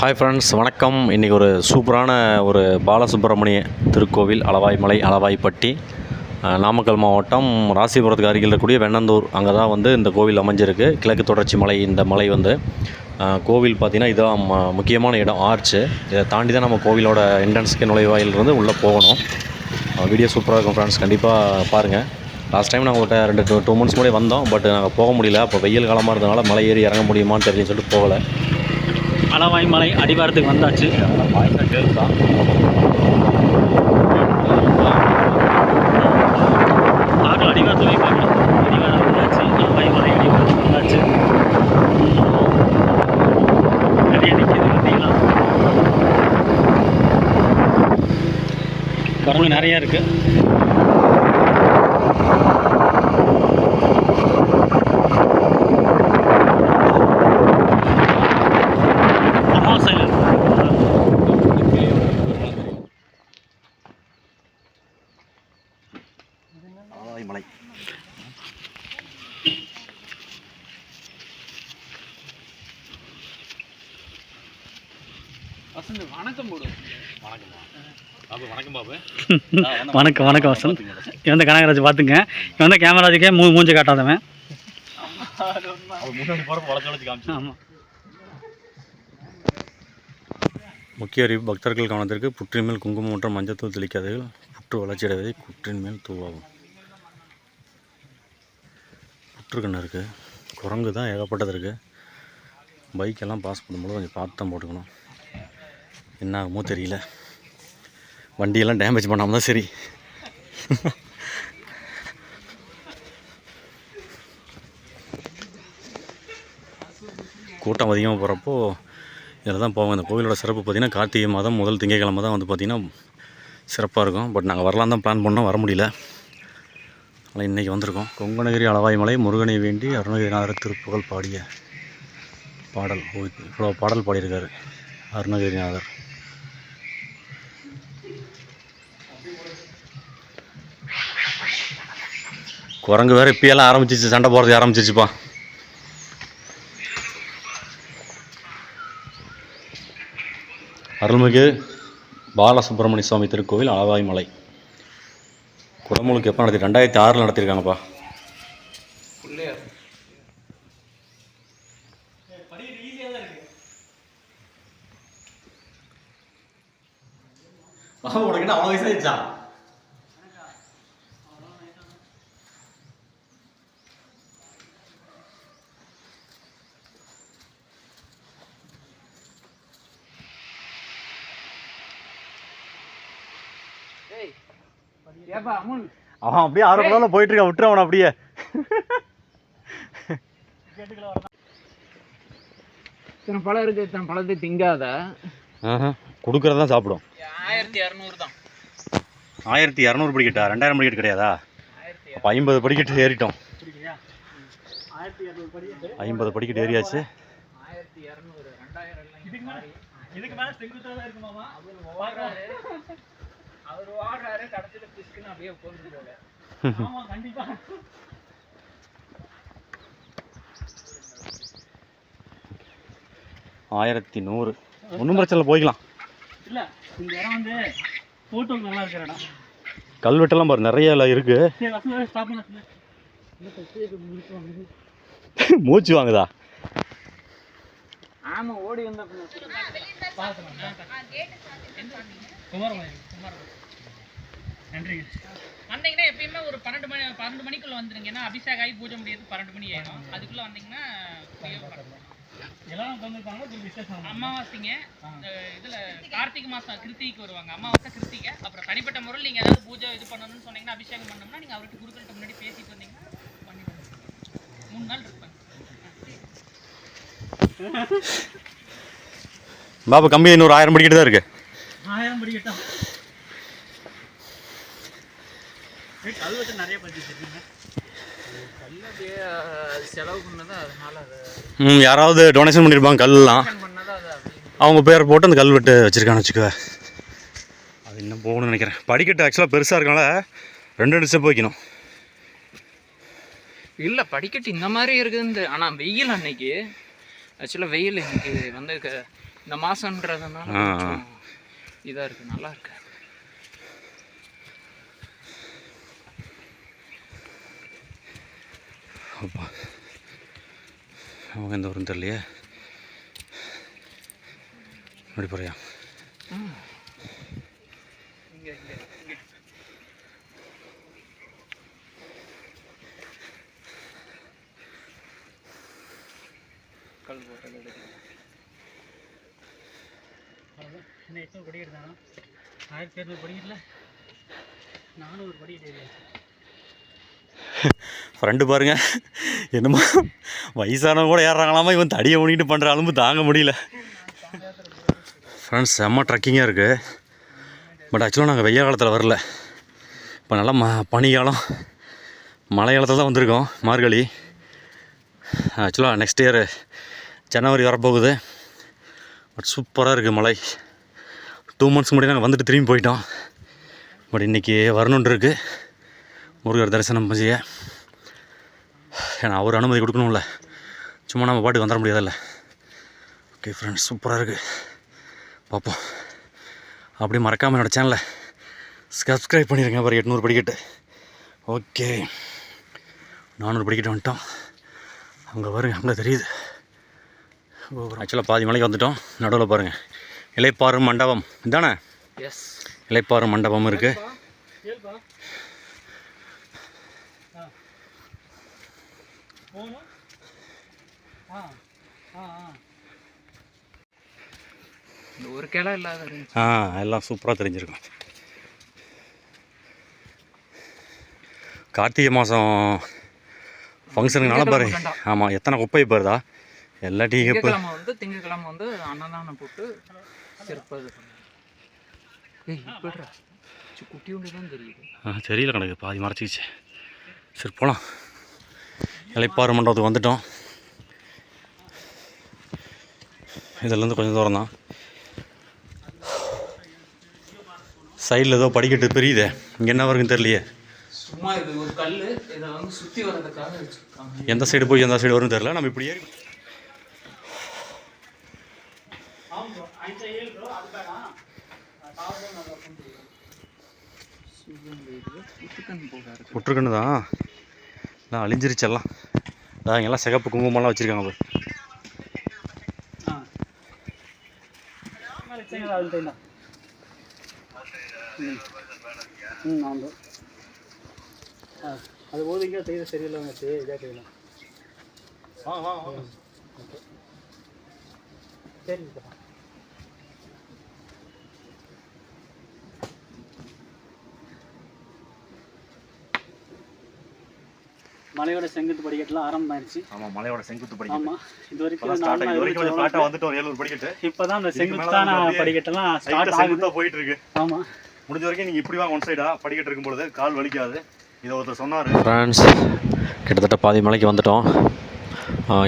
Hi friends வணக்கம். இன்றைக்கி ஒரு சூப்பரான ஒரு பாலசுப்ரமணிய திருக்கோவில் அளவாய்மலை அளவாய்ப்பட்டி நாமக்கல் மாவட்டம் ராசிபுரத்துக்கு அருகில் இருக்கக்கூடிய வெண்ணந்தூர். அங்கே தான் வந்து இந்த கோவில் அமைஞ்சிருக்கு. கிழக்கு தொடர்ச்சி மலை இந்த மலை வந்து கோவில் பார்த்திங்கன்னா இதுதான் முக்கியமான இடம் ஆர்ச்சு. இதை தாண்டி தான் நம்ம கோவிலோட என்ட்ரன்ஸ்க்கு நுழைவாயிலிருந்து உள்ளே போகணும். வீடியோ சூப்பராக இருக்கும் ஃப்ரெண்ட்ஸ் கண்டிப்பாக பாருங்கள் லாஸ்ட் டைம் நாங்கள் ஒரு ரெண்டு டூ டூ மந்த்ஸ் முன்னாடி வந்தோம் பட் நாங்கள் போக முடியல. அப்போ வெயில் காலமாக இருந்தனால மலை ஏறி இறங்க முடியுமான்னு தெரியும் சொல்லிட்டு போகலை. அளவாய் மலை அடிவாரத்துக்கு வந்தாச்சு. ஆறு அடிவாரத்தில் போய் பார்க்கலாம் அடிவாரம் வந்தாச்சு. அளவாய் மலை அடிவாரத்துக்கு வந்தாச்சு. நிறைய நிற்கிது பார்த்தீங்களா? குரங்கு நிறையா இருக்குது அமாவாசையில் மலை வணக்கம் போடு. பாபு வணக்கம் பாபு. வணக்கம் வணக்கம் வசந்த். இவன் வந்து கனகராஜ் பார்த்துங்க. இவன் வந்து கேமராஜுக்கே மூ மூஞ்சி காட்டாதவன். ஆமாம் முக்கிய அறிவு பக்தர்கள் கவனத்திற்கு புற்றின் மேல் குங்குமம் மற்றும் மஞ்சத்தூள் தெளிக்காதீர்கள். புற்று வளர்ச்சியடைவதை குற்றின் மேல் தூவாகும். புற்று கண்ணு இருக்குது குரங்கு தான் ஏகப்பட்டது இருக்குது பைக்கெல்லாம் பாஸ் பண்ணும்போது கொஞ்சம் பார்த்து தான் போட்டுக்கணும். என்ன ஆகுமோ தெரியல. வண்டியெல்லாம் டேமேஜ் பண்ணாமல் தான் சரி. கூட்டம் அதிகமாக போகிறப்போ இதில் தான் போவோம். இந்த கோவிலோட சிறப்பு பார்த்திங்கன்னா கார்த்திகை மாதம் முதல் திங்கக்கிழமை தான் வந்து பார்த்திங்கன்னா சிறப்பாக இருக்கும். பட் நாங்கள் வரலாம் தான் பிளான் பண்ணோம். வர முடியல. ஆனால் இன்றைக்கி வந்திருக்கோம். கொங்கணகிரி அளவாய் மலை முருகனை வேண்டி அருணகிரிநாதர் திருப்புகழ் பாடிய பாடல். ஓ இவ்வளோ பாடல் பாடியிருக்காரு அருணகிரிநாதர். குரங்கு வேறு இப்பயெல்லாம் ஆரம்பிச்சிச்சு சண்டை போடுறது ஆரம்பிச்சிச்சுப்பா அருள்மிகு பாலசுப்ரமணிய சுவாமி திருக்கோவில் அளவாய் மலை குடமுழுக்கு எப்போ நடத்தி ரெண்டாயிரத்தி ஆறில் நடத்தியிருக்காங்கப்பா உனக்கு என்ன அவ்வளோ வயசாயிடுச்சா அவன் அப்படியே ஆறு மணி போயிட்டு இருக்கான். விட்டுரு அவனை அப்படியே. இத்தனை பழம் இருக்கு இத்தனை பழத்தை திங்காத. கொடுக்கறது தான் சாப்பிடும் ஆயிரத்தி இரநூறு தான். ஆயிரத்தி இரநூறு படிக்கட்டா? ரெண்டாயிரம் படிக்கட்டு கிடையாதா? அப்போ ஐம்பது படிக்கட்டு ஏறிட்டோம். ஐம்பது படிக்கட்டு ஏறியாச்சு. ஆயிரத்தி இரநூறு ரெண்டாயிரம் இதுக்கு மேலே இதுக்கு மேலே செங்குத்தாக தான் இருக்குமாமா அவர் ஓடுறாரு கடைசியில பிஸ்குன்னு அப்படியே உட்காந்து போல ஆமாம் கண்டிப்பாக ஆயிரத்தி நூறு. ஒன்றும் பிரச்சனை இல்லை போய்க்கலாம். இல்லை இந்த இடம் வந்து ஃபோட்டோக்கு நல்லா இருக்கிற இடம். கல்வெட்டெல்லாம் பாரு நிறைய இருக்கு. மூச்சு வாங்குதா? ஆமா ஓடி வந்த நன்றி வந்தீங்கன்னா எப்பயுமே ஒரு பன்னெண்டு மணி பன்னெண்டு மணிக்குள்ள வந்துருங்க. ஏன்னா அபிஷேகம் ஆகி பூஜை முடியாது பன்னெண்டு மணி ஆயிடும் அதுக்குள்ள வந்தீங்கன்னா அமாவாசைங்க. இதுல கார்த்திகை மாசம் கிருத்திகைக்கு வருவாங்க. அமாவாசை கிருத்திகை. அப்புறம் தனிப்பட்ட முறையில் நீங்க ஏதாவது பூஜை இது பண்ணணும்னு சொன்னீங்கன்னா அபிஷேகம் பண்ணோம்னா நீங்க அவர்கிட்ட குருக்கள்கிட்ட முன்னாடி பேசிட்டு வந்தீங்கன்னா பண்ணி. மூணு நாள் இருப்பேன். பாபு கம்மி இன்னொரு ஆயிரம் படிக்கட்டு தான் இருக்கு. ஆயிரம் படி கட்டம் கல்வெட்டு நிறைய ம் யாராவது டொனேஷன் பண்ணியிருப்பாங்க கல்லாம் அவங்க பேர் போட்டு அந்த கல்வெட்டு வச்சுருக்கான்னு வச்சுக்கோ. அது இன்னும் போகணும்னு நினைக்கிறேன். படிக்கட்டு ஆக்சுவலாக பெருசாக இருக்கனால ரெண்டு ரெண்டு ஸ்டெப் வைக்கணும். இல்லை படிக்கட்டு இந்த மாதிரி இருக்குதுன்னு ஆனா வெயில் அன்னைக்கு. ஆக்சுவலாக வெயில் இன்னைக்கு வந்து இந்த மாசம்ன்றதுனால ஆ, ஆ. கொஞ்சம் இதா இருக்கு நல்லா இருக்கு. அப்பா அவங்க எந்த ஊரும் தெரியலையே. அப்படி போறியா? கல் எடுத்து என்ன எத்தனை படி எடுத்தாங்க ஆயிரத்தி இரநூறு படிக்கல நானூறு படி ஃப்ரெண்டு பாருங்க. என்னமோ வயசானவங்க கூட ஏறுறாங்களாமா? இவன் தடியை பண்ணிட்டு பண்ணுற அலும்பு தாங்க முடியல. ஃப்ரெண்ட்ஸ் செம்ம ட்ரக்கிங்காக இருக்குது பட் ஆக்சுவலாக நாங்கள் வெய்ய காலத்தில் வரல. இப்போ நல்லா ம பனிக்காலம். மழை காலத்தில் தான் வந்திருக்கோம் மார்கழி. ஆக்சுவலாக நெக்ஸ்ட் இயர் ஜனவரி வரப்போகுது. பட் சூப்பராக இருக்குது மழை. டூ மந்த்ஸ் முன்னாடி நாங்கள் வந்துட்டு திரும்பி போயிட்டோம். பட் இன்றைக்கி வரணுன்ட்டு இருக்குது முருகர் தரிசனம் செய்ய. ஏன்னா அவர் அனுமதி கொடுக்கணும்ல. சும்மா நம்ம பாட்டுக்கு வந்துட முடியாதுல்ல. ஓகே ஃப்ரெண்ட்ஸ் சூப்பராக இருக்குது பார்ப்போம். அப்படியே மறக்காமல் என்னோடய சேனலை சப்ஸ்கிரைப் பண்ணிடுங்க பாரு எட்நூறு படிக்கட்டு. ஓகே நானூறு படிக்கட்டு வந்துட்டோம். அங்கே வருங்க அங்கே தெரியுது. ஆக்சுவலாக பாதி மலைக்கு வந்துட்டோம். நடுவில் பாருங்கள் இலைப்பாறு மண்டபம். இதானே? எஸ் இலைப்பாறு மண்டபம் இருக்குது ஒரு கிளை இல்லாத ஆ எல்லாம் சூப்பராக தெரிஞ்சிருக்கும். கார்த்திகை மாதம் ஃபங்க்ஷனுக்குனால பாரு திங்கட்கிழமை ஆமாம் எத்தனை குப்பை பாருதா எல்லா டீ கப்பு திங்கக்கிழமை வந்து திங்கக்கிழமை வந்து அன்னதானம் போட்டு சிறப்பாக இது பண்ணுவாங்க ஏய் இப்படிடா சி, குட்டி ஒன்று தான் தெரியுது. ஆ தெரியல கணக்கு. பாதி மறைச்சிக்கிச்சு. சரி போகலாம் இலைப்பாறு மண்டபத்துக்கு வந்துட்டோம். இதுலேருந்து கொஞ்சம் தூரம் தான். சைடில் ஏதோ படிக்கட்டு பெரியுதே. இங்கே என்ன வருதுன்னு தெரியலையே. சும்மா இது ஒரு கல் இதை வந்து சுற்றி வர்றதுக்காக வச்சுருக்காங்க. எந்த சைடு போய் எந்த சைடு வரும்னு தெரியல. நம்ம இப்படி ஏறி விட்டுருக்கணும் தான். எல்லாம் அழிஞ்சிருச்சு எல்லாம். அதான் இங்கெல்லாம் சிகப்பு குங்குமம்லாம் வச்சுருக்காங்க பாரு. ஆ அது தெரியும் ம் ம். ஆமாம் ஆ அது போது இங்கே செய்ய சரியில்லை வச்சு இதாக செய்யலாம் சரிப்பா மலையோட செங்குத்து படிக்கட்டுலாம் ஆரம்பம் ஆயிடுச்சு ஆமாம் மலையோட செங்குத்து ஆமாம் இது வரைக்கும் ஸ்டார்ட் ஆகி வரைக்கும் கொஞ்சம் வந்துட்டோம் ஏழூர் படிக்கட்டு. இப்பதான் அந்த செங்குத்தான படிக்கட்டெல்லாம் ஸ்டார்ட் செங்குத்தாக போயிட்டு இருக்கு ஆமா. முடிஞ்ச வரைக்கும் நீங்கள் இப்படி வாங்க ஒன் சைடா படிக்கட்டு இருக்கும் பொழுது கால் வலிக்காது. இதை ஒருத்தர் சொன்னார். ஃப்ரெண்ட்ஸ் கிட்டத்தட்ட பாதி மலைக்கு வந்துட்டோம்.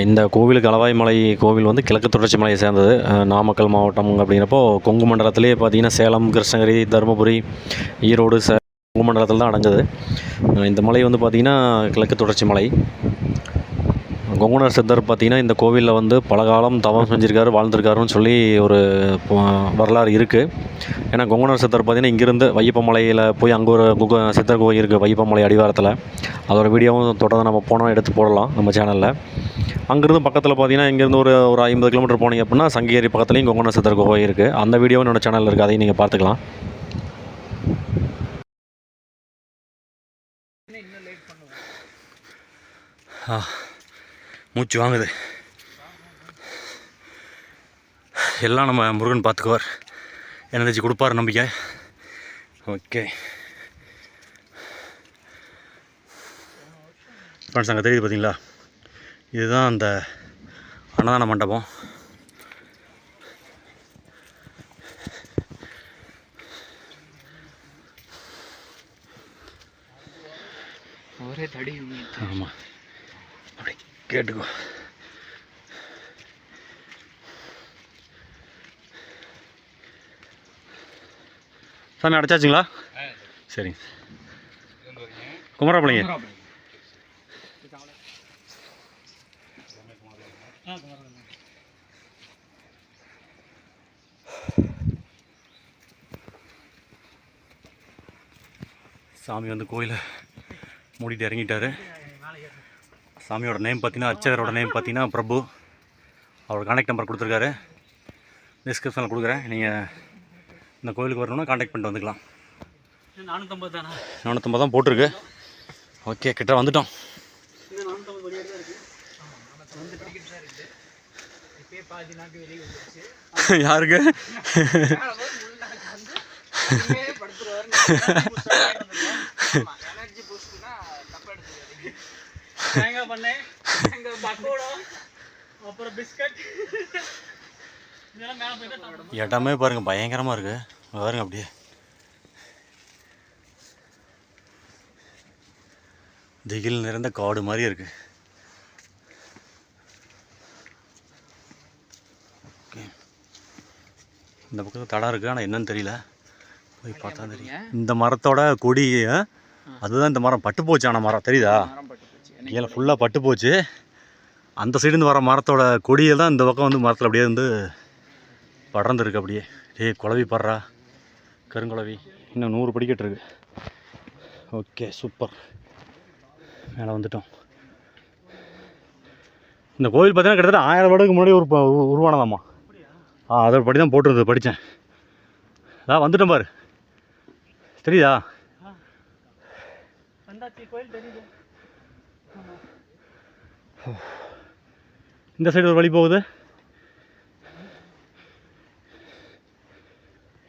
இந்த கோவிலுக்கு அளவாய் மலை கோவில் வந்து கிழக்கு தொடர்ச்சி மலையை சேர்ந்தது. நாமக்கல் மாவட்டம் அப்படிங்கிறப்போ கொங்கு மண்டலத்திலே பார்த்தீங்கன்னா சேலம் கிருஷ்ணகிரி தருமபுரி ஈரோடு சே மண்டலத்தில் தான் அடைஞ்சது. இந்த மலை வந்து பார்த்திங்கன்னா கிழக்கு தொடர்ச்சி மலை. கொங்குனர் சித்தர் பார்த்திங்கன்னா இந்த கோவிலில் வந்து பல காலம் தவம் செஞ்சுருக்காரு வாழ்ந்திருக்காருன்னு சொல்லி ஒரு வரலாறு இருக்குது ஏன்னா கொங்குனர் சித்தர் பார்த்திங்கன்னா இங்கேருந்து வையப்ப மலையில் போய் அங்கே ஒரு குக சித்தர் கோயில் இருக்குது வையப்ப மலை அடிவாரத்தில். அதோட வீடியோவும் தொடர்ந்து நம்ம போனோம் எடுத்து போடலாம் நம்ம சேனலில். அங்கேருந்து பக்கத்தில் பார்த்தீங்கன்னா இங்கேருந்து ஒரு ஒரு ஐம்பது கிலோமீட்டர் போனீங்க அப்படின்னா சங்ககிரி பக்கத்துலேயும் கொங்குனர் சித்தர் கோயில் இருக்குது அந்த வீடியோவும் என்னோடய சேனலில் இருக்குது அதையும் நீங்கள் பார்த்துக்கலாம் இன்னும் லேட் பண்ணுவேன் ஆ, மூச்சு வாங்குது. எல்லாம் நம்ம முருகன் பார்த்துக்குவார். எனர்ஜி கொடுப்பார் நம்பிக்கை? ஓகே. ஃப்ரெண்ட்ஸ் அங்கே தெரியுது பார்த்தீங்களா இதுதான் அந்த அன்னதான மண்டபம். ஒரே தடி. ஆமாம் கேட்டுக்கோ. சாமி அடைச்சாச்சுங்களா? சரிங்க. குமரப்பாளைங்க சாமி வந்து கோயிலை மூடிட்டு இறங்கிட்டாரு. சாமியோட நேம் பார்த்தீங்கன்னா அர்ச்சகரோட நேம் பார்த்தீங்கன்னா பிரபு. அவரோட கான்டாக்ட் நம்பர் கொடுத்துருக்காரு. டிஸ்கிரிப்ஷனில் கொடுக்குறேன். நீங்கள் இந்த கோயிலுக்கு வரணும்னா கான்டாக்ட் பண்ணிட்டு வந்துக்கலாம். நானூற்றம்பது தானே நானூற்றம்பது தான் போட்டிருக்கு. ஓகே கிட்ட வந்துட்டோம். இன்னும் நானூற்றம்பது வழியாக தான் இருக்குது இப்பயே பாதி நாக்கு வெளியே வந்துருச்சு யாருக்கு இனிமே படுத்துருவாரு எனர்ஜி பூஸ்ட்னா தப்பா எடுத்துக்காதீங்க தேங்காய் பண்ணேன் தேங்காய் பக்கோடா அப்புறம் பிஸ்கட். இடமே பாருங்கள் பயங்கரமாக இருக்குது பாருங்க அப்படியே. திகில் நிறைந்த காடு மாதிரி இருக்கு. இந்த பக்கம் தடம் இருக்குது ஆனால் என்னன்னு தெரியல. போய் பார்த்தா தெரியும். இந்த மரத்தோட கொடி? அதுதான் இந்த மரம். பட்டு போச்சு ஆனால் மரம். தெரியுதா? கீழே ஃபுல்லாக பட்டு போச்சு. அந்த சைடுந்து வர மரத்தோட கொடியை தான் இந்த பக்கம் வந்து மரத்தில் அப்படியே வந்து படர்ந்துருக்கு அப்படியே. டேய் குழவி படுறா. கருங்குழவி. இன்னும் நூறு படிக்கட்டு இருக்கு. ஓகே சூப்பர் மேலே வந்துட்டோம். இந்த கோவில் பார்த்தீங்கன்னா கிட்டத்தட்ட ஆயிரம் வருடத்துக்கு முன்னாடி ஒரு உருவானதாம்மா. ஆ அதோட படி தான் போட்டிருந்தது படித்தேன். அதான் வந்துட்டோம் பாரு. தெரியுதா? கோயில் தெரியுது. இந்த சைடு ஒரு வழி போகுது.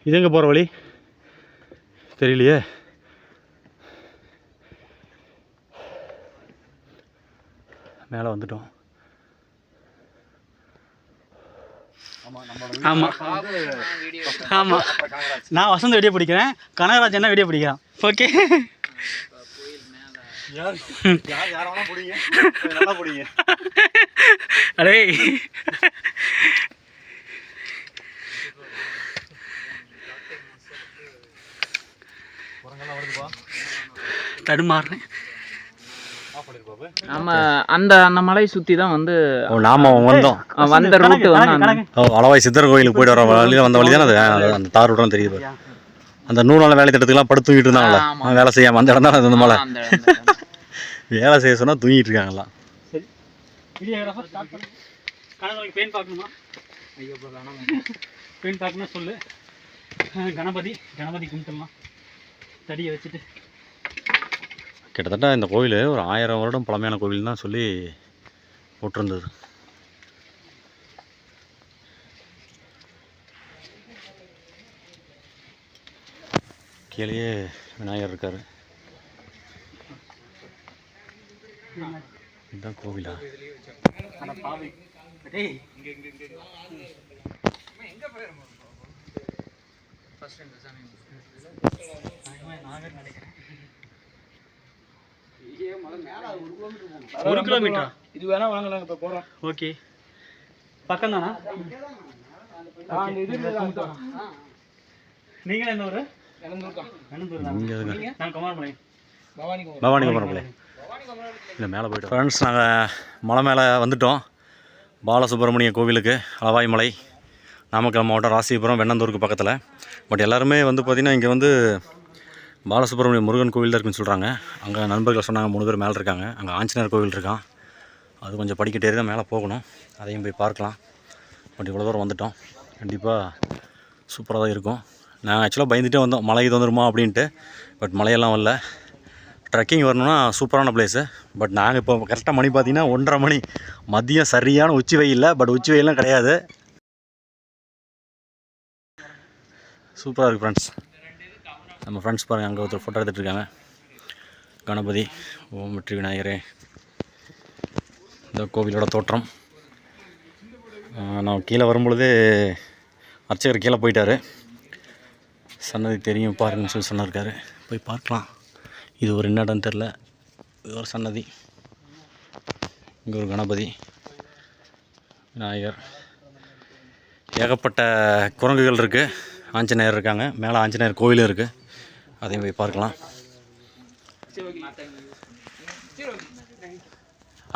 இது எங்கே போகிற வழி? தெரியலையே. மேலே வந்துட்டோம். ஆமாம் ஆமாம் நான் வசந்த் வெடியை பிடிக்கிறேன். கனகராஜ் என்ன வெடியை பிடிக்கிறான்? ஓகே யார் யார் யார் வேணா பிடிங்க. நல்லா பிடிங்க. அடே. தடுமாறுறேன். நம்ம அந்த அந்த மலை சுத்தி தான் வந்து ஓ நாம வந்தோம். வந்த ரூட் அளவாய் சித்தர் கோயிலுக்கு போயிட்டு வர வழியில் வந்த வழி தானே அது? ஆ, அந்த தார் ரோட்லாம் தெரியுது பாரு. அந்த நூலான வேலை திட்டத்துக்குலாம் படுத்து தூங்கிட்டு. ஆ, வேலை செய்யாம அந்த இடம் தான் அந்த மலை. வேலை செய்ய சொன்னா தூங்கிட்டு இருக்காங்களாம். வீடியோகிராஃபர் ஸ்டார்ட் பண்ணு. கனகராஜ் பெயின் பார்க்கணுமா? ஐயோ. பெயின் பார்க்கணும் சொல்லு. கணபதி கணபதி கும்பிட்டுலாம். தடியை வச்சுட்டு. கிட்டத்தட்ட இந்த கோவில் ஒரு ஆயிரம் வருடம் பழமையான கோவில் தான் சொல்லி போட்டிருந்தது. கீழேயே விநாயகர் இருக்காரு. இதுதான் கோவிலா? ஒரு கிலோமீட்டரா இது வேணா வாங்கலாம் இப்ப போறோம். ஓகே. பக்கம். தானா நீங்களே என்ன ஊர்? இளந்தூர் தான் அனந்தூர் தான் நான் குமாரமலை பவானி குமார் பவானி குமரப்பிள்ளை இல்லை மேலே போய்ட்டு ஃப்ரெண்ட்ஸ் நாங்கள் மலை மேலே வந்துட்டோம். பாலசுப்ரமணிய கோவிலுக்கு அளவாய் மலை நாமக்கல் மாவட்டம் ராசிபுரம் வெண்ணந்தூருக்கு பக்கத்தில். பட் எல்லாருமே வந்து பார்த்திங்கன்னா இங்கே வந்து பாலசுப்ரமணிய முருகன் கோவில் தான் இருக்குன்னு சொல்கிறாங்க அங்கே நண்பர்கள் சொன்னாங்க மூணு பேர் மேலே இருக்காங்க. அங்கே ஆஞ்சநேயர் கோவில் இருக்கான். அது கொஞ்சம் படிக்கட்டே தான் மேலே போகணும். அதையும் போய் பார்க்கலாம். பட் இவ்வளோ தூரம் வந்துட்டோம். கண்டிப்பாக சூப்பராக தான் இருக்கும். நாங்கள் ஆக்சுவலாக பயந்துகிட்டே வந்தோம். மழை இது வந்துருமா அப்படின்ட்டு. பட் மலையெல்லாம் வரல. ட்ரெக்கிங் வரணும்னா சூப்பரான பிளேஸு பட் நாங்கள் இப்போ கரெக்டாக மணி பார்த்தீங்கன்னா ஒன்றரை மணி. மதியம் சரியான உச்சி வெயில் பட் உச்சி வெயிலாம் கிடையாது. சூப்பராக இருக்குது ஃப்ரெண்ட்ஸ் நம்ம ஃப்ரெண்ட்ஸ் பாருங்கள் அங்கே ஒருத்தர் ஃபோட்டோ எடுத்துகிட்ருக்காங்க கணபதி ஓம் வெற்றி விநாயகரே. இந்த கோவிலோட தோற்றம். நான் கீழே வரும்பொழுது அர்ச்சகர் கீழே போயிட்டார். சன்னதி தெரியும் பாருங்கன்னு சொல்லி சொன்னார்க்காரு போய் பார்க்கலாம். இது ஒரு என்ன தெரில. இது ஒரு சன்னதி. இங்கே ஒரு கணபதி. விநாயகர். ஏகப்பட்ட குரங்குகள் இருக்குது ஆஞ்சநேயர் இருக்காங்க. மேலே ஆஞ்சநேயர் கோவிலும் இருக்குது அதையும் போய் பார்க்கலாம்.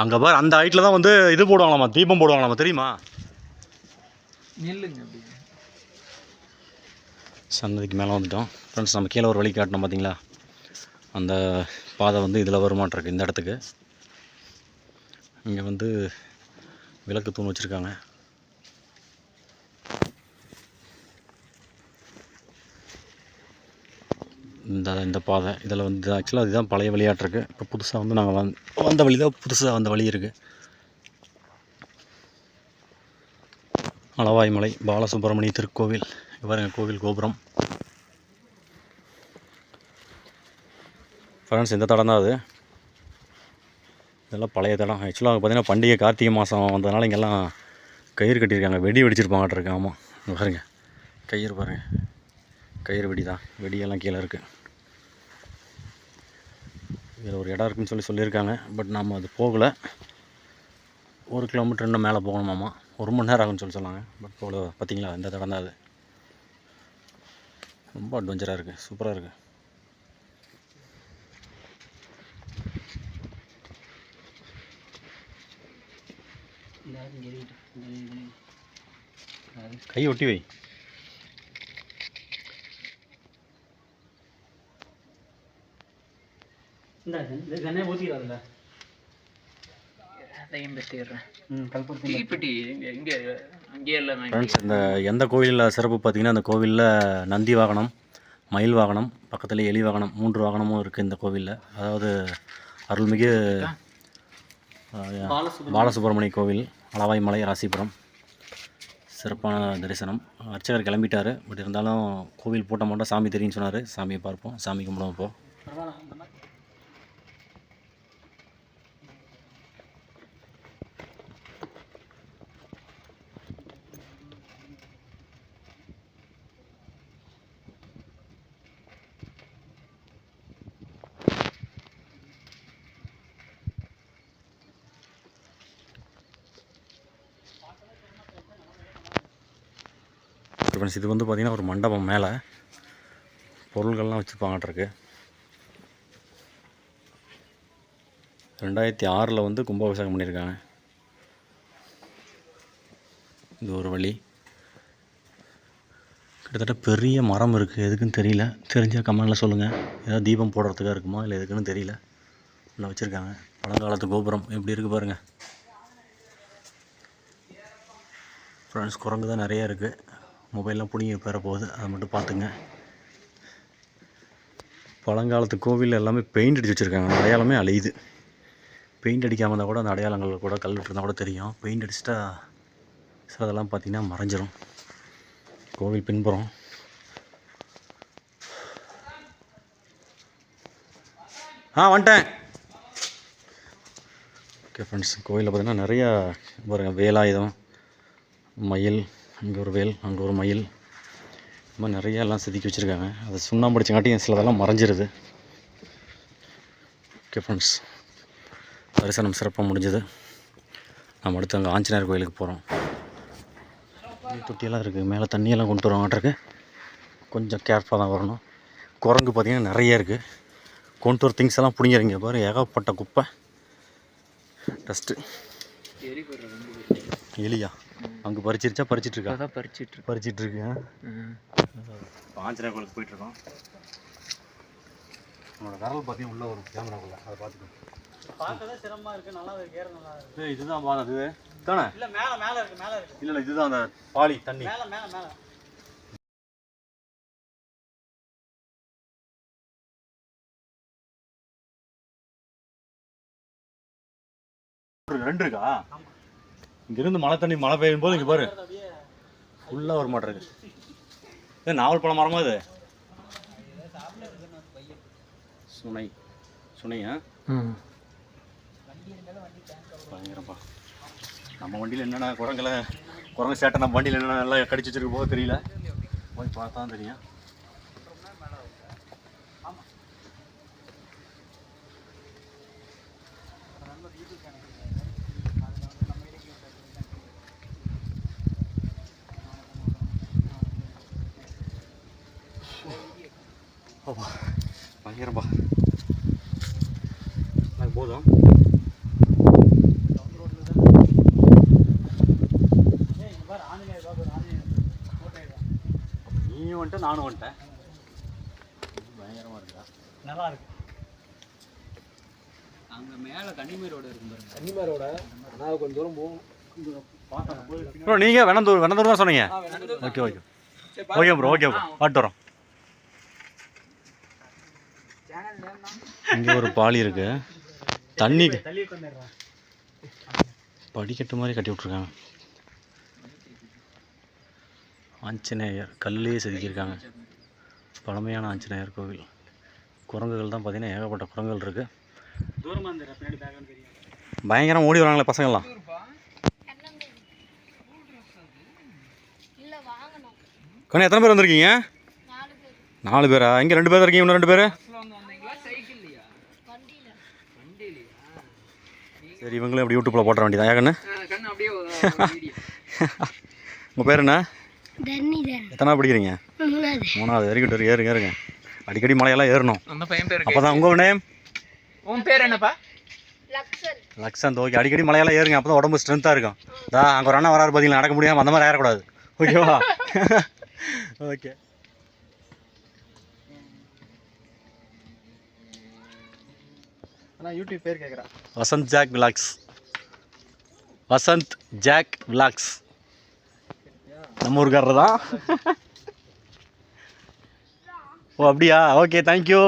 அங்கே பார் அந்த ஹைட்டில் தான் வந்து இது போடுவாங்களாமா? தீபம் போடுவாங்களாமா? தெரியுமா? சன்னதிக்கு மேலே வந்துட்டோம். ஃப்ரெண்ட்ஸ் நம்ம கீழே ஒரு வழி காட்டினோம் பார்த்தீங்களா அந்த பாதை வந்து இதில் வருமாட்டிருக்கு இந்த இடத்துக்கு. இங்கே வந்து விளக்கு தூண் வச்சுருக்காங்க. இந்த இந்த பாதை இதில் வந்து ஆக்சுவலாக இதுதான் பழைய விளையாட்டுருக்கு. இப்போ புதுசாக வந்து நாங்கள் வந் வந்த வழி தான் புதுசாக வந்த வழி இருக்குது அளவாய்மலை பாலசுப்ரமணிய திருக்கோவில். பாருங்க கோவில் கோபுரம். ஃப்ரெண்ட்ஸ் இந்த தடம் தான் அது? இதெல்லாம் பழைய தடம். ஆக்சுவலாக பார்த்தீங்கன்னா பண்டிகை கார்த்திகை மாதம் வந்ததுனால இங்கெல்லாம் கயிறு கட்டியிருக்காங்க. வெடி வெடிச்சிருப்பாங்கட்டு ஆமாம் பாருங்கள் பாருங்க. கயிறு பாருங்க. கயிறு வெடி தான் வெடியெல்லாம் கீழே இருக்குது இதில் ஒரு இடம் இருக்குன்னு சொல்லி சொல்லியிருக்காங்க. பட் நம்ம அது போகலை. ஒரு கிலோமீட்டர் இன்னும் மேலே போகணுமாமா ஒரு மணி நேரம் ஆகும்னு சொல்லி சொன்னாங்க. பட் போகல. பார்த்தீங்களா இந்த தடம் தான் அது. ரொம்ப அட்வென்ச்சராக இருக்குது சூப்பராக இருக்குது கை ஒட்டி வை. இந்த எந்த கோயிலில் சிறப்பு பார்த்தீங்கன்னா அந்த கோவிலில் நந்தி வாகனம் மயில் வாகனம் பக்கத்தில் எலி வாகனம் மூன்று வாகனமும் இருக்குது இந்த கோவிலில். அதாவது அருள்மிகு பாலசுப்ரமணிய கோவில். அளவாய்மலை ராசிபுரம். சிறப்பான தரிசனம். அர்ச்சகர் கிளம்பிட்டார். பட் இருந்தாலும் கோவில் பூட்ட மாட்டோம் சாமி தெரியும்னு சொன்னார். சாமியை பார்ப்போம். சாமி கும்பிடுவோம் இப்போது பரவாயில்ல ஃப்ரெண்ட்ஸ் இது வந்து பார்த்திங்கன்னா ஒரு மண்டபம் மேலே பொருள்கள்லாம் வச்சுருப்பாங்கட்ருக்கு ரெண்டாயிரத்தி ஆறில் வந்து கும்பாபிஷேகம் பண்ணியிருக்காங்க இது ஒரு வழி. கிட்டத்தட்ட பெரிய மரம் இருக்குது எதுக்குன்னு தெரியல. தெரிஞ்சால் கமெண்டில் சொல்லுங்கள் ஏதாவது தீபம் போடுறதுக்காக இருக்குமா? இல்லை எதுக்குன்னு தெரியல. உள்ள வச்சுருக்காங்க. பழங்காலத்து கோபுரம் எப்படி இருக்குது பாருங்கள் ஃப்ரெண்ட்ஸ் குரங்கு தான் நிறைய இருக்குது மொபைல்லாம் பிடிங்கி பெற போகுது அதை மட்டும் பார்த்துங்க. பழங்காலத்து கோவில் எல்லாமே பெயிண்ட் அடித்து வச்சுருக்காங்க. அடையாளமே அழியுது. பெயிண்ட் அடிக்காமல் இருந்தால் கூட அந்த அடையாளங்கள் கூட கல் இருந்தால் கூட தெரியும். பெயிண்ட் அடிச்சிட்டா சிலதெல்லாம் பார்த்திங்கன்னா மறைஞ்சிரும். கோவில் பின்புறம். ஆ வந்துட்டேன். ஓகே ஃப்ரெண்ட்ஸ் கோவிலில் பார்த்தீங்கன்னா நிறையா பாருங்கள் வேலாயுதம் மயில் இங்கே ஒரு வேல் அங்கே ஒரு மயில். இந்த மாதிரி நிறைய எல்லாம் செதுக்கி வச்சுருக்காங்க. அது சுண்ணாம்பு அடிச்சங்காட்டியும் சிலதெல்லாம் மறைஞ்சிருது. ஓகே ஃப்ரெண்ட்ஸ் தரிசனம் சிறப்பாக முடிஞ்சது. நம்ம அடுத்து அங்கே ஆஞ்சநேயர் கோயிலுக்கு போகிறோம் தொட்டியெல்லாம் இருக்குது மேலே தண்ணியெல்லாம் கொண்டு வருவாங்கட்டிருக்கு கொஞ்சம் கேர்ஃபுல்லாக தான் வரணும். குரங்கு பார்த்திங்கன்னா நிறைய இருக்குது கொண்டு வர திங்ஸ் எல்லாம் பிடிங்கிறீங்க பாரு ஏகப்பட்ட குப்பை. டஸ்ட்டு எலியா? அங்கே பறிச்சிருச்சா? பறிச்சிட்டு இருக்கா அதான் பறிச்சிட்டு இருக்கு பறிச்சிட்டு. இப்போ ஆஞ்சநேயர் கோயிலுக்கு போயிட்டுருக்கோம் உன்னோட விரல் பார்த்தீங்கன்னா உள்ள ஒரு கேமராக்குள்ள அதை பார்த்துக்கோ. பார்க்கவே சிரமமா இருக்கு. நல்லா இருக்கு. ஏற நல்லா இருக்கு. இதுதான் பாதை. அது தானே? இல்ல மேல மேல இருக்கு மேல இருக்கு. இல்லை இல்லை இதுதான் அந்த பாலி தண்ணி. மேல மேல மேல. இருக்கு, ரெண்டு இருக்கா? இங்கிருந்து மழை தண்ணி மழை பெய்யும் போது இங்கே பாரு. ஃபுல்லாக வர மாட்டேருக்கு இது நாவல் பழம் மரமா இது? சுனை. சுனையா? பயங்கரப்பா நம்ம வண்டியில் என்னென்ன குரங்கில் குரங்கு சேட்டை நம்ம வண்டியில் என்னென்ன நல்லா கடிச்சு வச்சிருக்க போது தெரியல. போய் பார்த்தா தெரியும் அப்பா பயங்கரப்பா எனக்கு போதும் ஏய் இங்க பாரு ஆஞ்சநேயர் பாபு ஆஞ்சநேயர் கோட்டை தான். நீயும் வந்துட்ட நானும் வந்துட்டேன். பயங்கரமாக இருக்கா நல்லா இருக்கு அங்க மேல கன்னிமேடு ரோடு இருக்கும் பாருங்க. கன்னிமாரோட நான் கொஞ்சம் தூரம் போகும் ப்ரோ நீங்கள் வெண்ணந்தூர் வெண்ணந்தூர் தான் சொன்னீங்க. Okay okay okay bro okay. Bro பாட்டு வரோம். இங்கே ஒரு பாலி இருக்கு. தண்ணி படிக்கட்டு மாதிரி கட்டி விட்ருக்காங்க ஆஞ்சநேயர் கல்லையே செதுக்கியிருக்காங்க. பழமையான ஆஞ்சநேயர் கோவில். குரங்குகள் தான் பார்த்தீங்கன்னா ஏகப்பட்ட குரங்குகள் இருக்குது பயங்கரம் பயங்கரமாக ஓடி வராங்களே பசங்கள்லாம். இல்ல கண்ணு எத்தனை பேர் வந்திருக்கீங்க? நாலு பேர். நாலு பேரா? இங்கே ரெண்டு பேர் இருக்கீங்க இன்னும் ரெண்டு பேர்? சரி இவங்களும் இப்படி யூடியூப்பில் போட்டுற வேண்டியதான் ஏன் கண்ணு ஆ, கண்ணு அப்படியே வீடியோ உங்கள் பேர் என்ன? எத்தனை படிக்கிறீங்க? மூணாவது. மூணாவது. வெரி குட் ஏறுங்க ஏறுங்க. அடிக்கடி மலையெல்லாம் ஏறணும். அப்போ தான் உங்கள் நேம் உன் பேர் என்னப்பா? லக்ஷன். லக்ஷந்த் ஓகே அடிக்கடி மலையெல்லாம் ஏறுங்க. அப்போ தான் உடம்பு ஸ்ட்ரென்த்தாக இருக்கும். தா அங்கே ஒரு அண்ணன் வராரு பார்த்தீங்களா நடக்க முடியாமல் அந்த மாதிரி ஏறக்கூடாது. ஓகேவா ஓகே ஆனால் யூடியூப் பேர் கேட்குறேன். Vasanth Jack vlogs. Vasanth Jack vlogs. நம்ம ஊருக்காரர் தான். ஓ அப்படியா? Okay thank you